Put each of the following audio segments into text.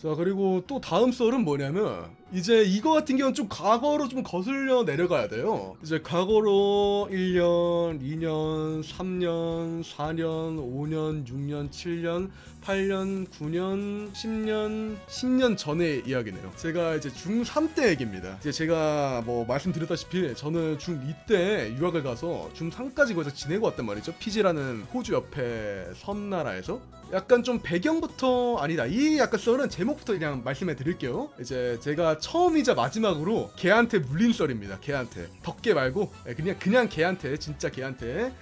자 그리고 또 다음 썰은 뭐냐면 이제 이거 같은 경우는 좀 과거로 좀 거슬려 내려가야 돼요. 이제 과거로 1년, 2년, 3년, 4년, 5년, 6년, 7년, 8년, 9년, 10년, 10년 전의 이야기네요. 제가 이제 중3 때 얘기입니다. 이제 제가 뭐 말씀드렸다시피 저는 중2 때 유학을 가서 중3까지 거기서 지내고 왔단 말이죠. 피지라는 호주 옆에 섬나라에서. 약간 좀 배경부터 아니다. 이 약간 썰은 제목부터 그냥 말씀해 드릴게요. 이제 제가 처음이자 마지막으로 걔한테 물린 썰입니다. 걔한테. 덕계 말고 예, 그냥 그냥 걔한테 진짜 걔한테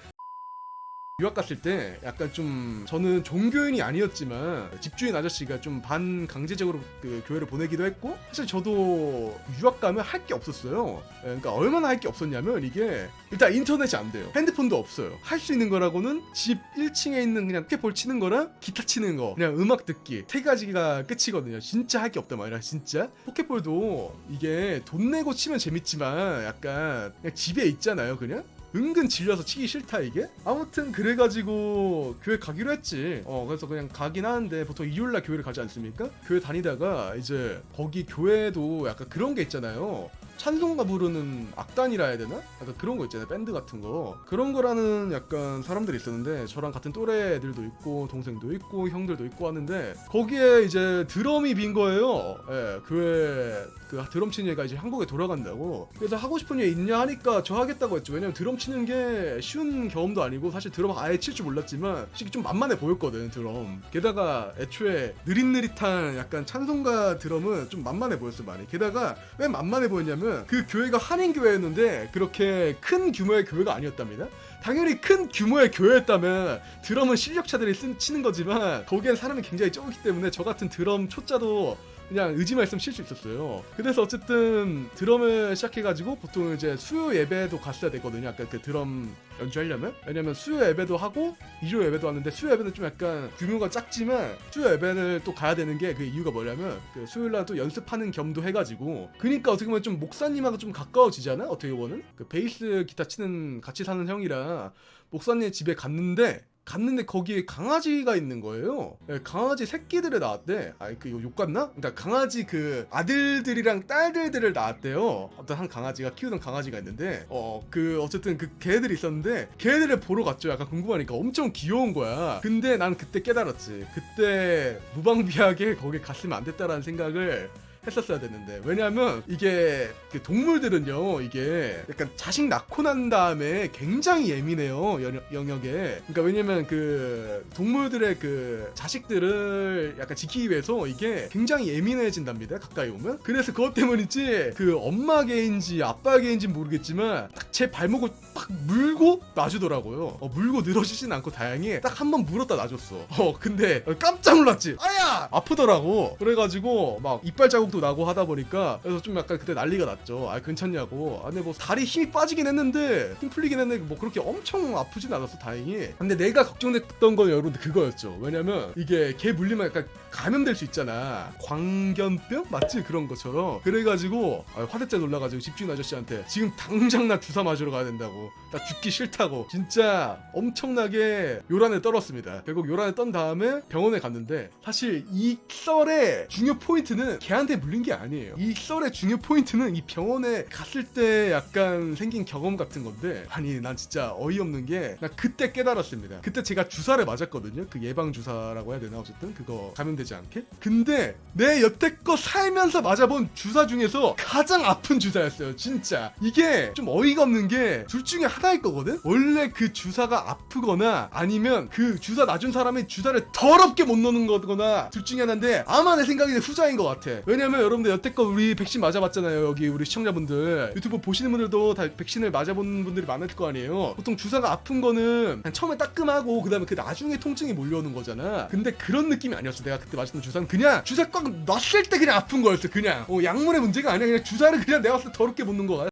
유학 갔을 때 약간 좀 저는 종교인이 아니었지만 집주인 아저씨가 좀 반강제적으로 그 교회를 보내기도 했고 사실 저도 유학 가면 할 게 없었어요. 예, 그러니까 얼마나 할 게 없었냐면 이게 일단 인터넷이 안 돼요. 핸드폰도 없어요. 할 수 있는 거라고는 집 1층에 있는 그냥 포켓볼 치는 거랑 기타 치는 거 그냥 음악 듣기 세 가지가 끝이거든요. 진짜 할 게 없단 말이야 진짜. 포켓볼도 이게 돈 내고 치면 재밌지만 약간 그냥 집에 있잖아요 그냥. 은근 질려서 치기 싫다 이게? 아무튼 그래가지고 교회 가기로 했지. 어 그래서 그냥 가긴 하는데 보통 일요일날 교회를 가지 않습니까? 교회 다니다가 이제 거기 교회도 약간 그런 게 있잖아요 찬송가 부르는 악단이라 해야 되나? 약간 그런 거 있잖아요 밴드 같은 거. 그런 거라는 약간 사람들이 있었는데 저랑 같은 또래 애들도 있고 동생도 있고 형들도 있고 하는데 거기에 이제 드럼이 빈 거예요. 예 교회 그 드럼 치는 애가 이제 한국에 돌아간다고. 그래서 하고 싶은 애 있냐 하니까 저 하겠다고 했죠. 왜냐면 드럼 치는 게 쉬운 경험도 아니고 사실 드럼 아예 칠 줄 몰랐지만 솔직히 좀 만만해 보였거든 드럼. 게다가 애초에 느릿느릿한 약간 찬송가 드럼은 좀 만만해 보였어 많이. 게다가 왜 만만해 보였냐면 그 교회가 한인 교회였는데 그렇게 큰 규모의 교회가 아니었답니다 당연히 큰 규모의 교회였다면 드럼은 실력자들이 쓴, 치는 거지만 거기엔 사람이 굉장히 적기 때문에 저 같은 드럼 초짜도 그냥 의지만 있으면 칠수 있었어요. 그래서 어쨌든 드럼을 시작해가지고 보통 이제 수요 예배도 갔어야 되거든요. 아까 그 드럼 연주하려면 왜냐면 수요 예배도 하고 일요 예배도 하는데 수요 예배는 좀 약간 규모가 작지만 수요 예배를 또 가야 되는 게 그 이유가 뭐냐면 그 수요일 날 또 연습하는 겸도 해가지고 그러니까 어떻게 보면 좀 목 사님하고 좀 가까워지잖아 어떻게 보면 그 베이스 기타 치는 같이 사는 형이라 목사님 집에 갔는데 갔는데 거기에 강아지가 있는 거예요. 예, 강아지 새끼들을 낳았대. 아이 그욕 같나? 그러니까 강아지 그 아들들이랑 딸들들을 낳았대요. 어떤 한 강아지가 키우던 강아지가 있는데 어 그 어쨌든 그 개들이 있었는데 개들을 보러 갔죠. 약간 궁금하니까 엄청 귀여운 거야. 근데 난 그때 깨달았지. 그때 무방비하게 거기 갔으면 안 됐다라는 생각을 했었어야 됐는데. 왜냐면 이게 그 동물들은요 이게 약간 자식 낳고 난 다음에 굉장히 예민해요 연- 영역에. 그러니까 왜냐면 그 동물들의 그 자식들을 약간 지키기 위해서 이게 굉장히 예민해진답니다 가까이 오면. 그래서 그것 때문인지 그 엄마 개인지 아빠 개인지 모르겠지만 딱 제 발목을 딱 물고 놔주더라고요. 어, 물고 늘어지진 않고 다행히 딱 한 번 물었다 놔줬어. 어 근데 깜짝 놀랐지. 아야! 아프더라고. 그래가지고 막 이빨 자국 도 나고 하다 보니까 그래서 좀 약간 그때 난리가 났죠. 아 괜찮냐고. 아 근데 뭐 다리 힘이 빠지긴 했는데 힘 풀리긴 했는데 뭐 그렇게 엄청 아프진 않았어 다행히. 근데 내가 걱정됐던 건 여러분들 그거였죠. 왜냐면 이게 개 물리면 약간 감염될 수 있잖아. 광견병? 맞지? 그런 것처럼. 그래가지고 아, 화들짝 놀라가지고 집주인 아저씨한테 지금 당장 나 주사 맞으러 가야 된다고. 나 죽기 싫다고. 진짜 엄청나게 요란에 떨었습니다. 결국 요란에 떤 다음에 병원에 갔는데 사실 이 썰의 중요 포인트는 걔한테 물린 게 아니에요. 이 썰의 중요 포인트는 이 병원에 갔을 때 약간 생긴 경험 같은 건데 아니 난 진짜 어이없는 게 나 그때 깨달았습니다. 그때 제가 주사를 맞았거든요. 그 예방 주사라고 해야 되나? 어쨌든 그거 감염되지 않게. 근데 내 여태껏 살면서 맞아본 주사 중에서 가장 아픈 주사였어요 진짜. 이게 좀 어이가 없는 게 둘 중에 하나일 거거든? 원래 그 주사가 아프거나 아니면 그 주사 놔준 사람이 주사를 더럽게 못 넣는 거거나 둘 중에 하나인데 아마 내 생각에는 후자인 것 같아. 왜냐면 여러분들 여태껏 우리 백신 맞아봤잖아요 여기 우리 시청자분들. 유튜브 보시는 분들도 다 백신을 맞아본 분들이 많을 거 아니에요. 보통 주사가 아픈 거는 그냥 처음에 따끔하고 그 다음에 그 나중에 통증이 몰려오는 거잖아. 근데 그런 느낌이 아니었어. 내가 그때 맞았던 주사는 그냥 주사 꽉 놨을 때 그냥 아픈 거였어 그냥. 어, 약물의 문제가 아니야 그냥 주사를 그냥 내가 봤을 때 더럽게 못 넣은 거야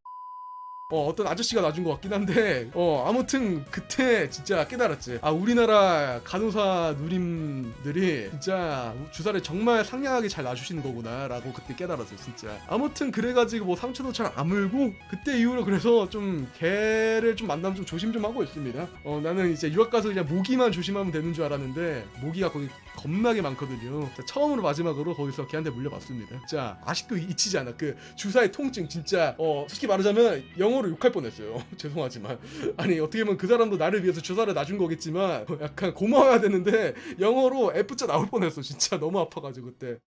어, 어떤 아저씨가 놔준 것 같긴 한데 어 아무튼 그때 진짜 깨달았지. 아 우리나라 간호사 누님들이 진짜 주사를 정말 상냥하게 잘 놔주시는 거구나 라고 그때 깨달았어요 진짜. 아무튼 그래가지고 뭐 상처도 잘안 물고 그때 이후로 그래서 좀 개를 좀 만나면 좀 조심 좀 하고 있습니다. 어 나는 이제 유학 가서 그냥 모기만 조심하면 되는 줄 알았는데 모기가 거기 겁나게 많거든요. 자, 처음으로 마지막으로 거기서 걔한테 물려봤습니다. 진짜 아직도 잊히지 않아. 그 주사의 통증 진짜 어 솔직히 말하자면 영어로 욕할 뻔했어요. 죄송하지만. 아니 어떻게 보면 그 사람도 나를 위해서 주사를 놔준 거겠지만 약간 고마워야 되는데 영어로 F자 나올 뻔했어. 진짜 너무 아파가지고 그때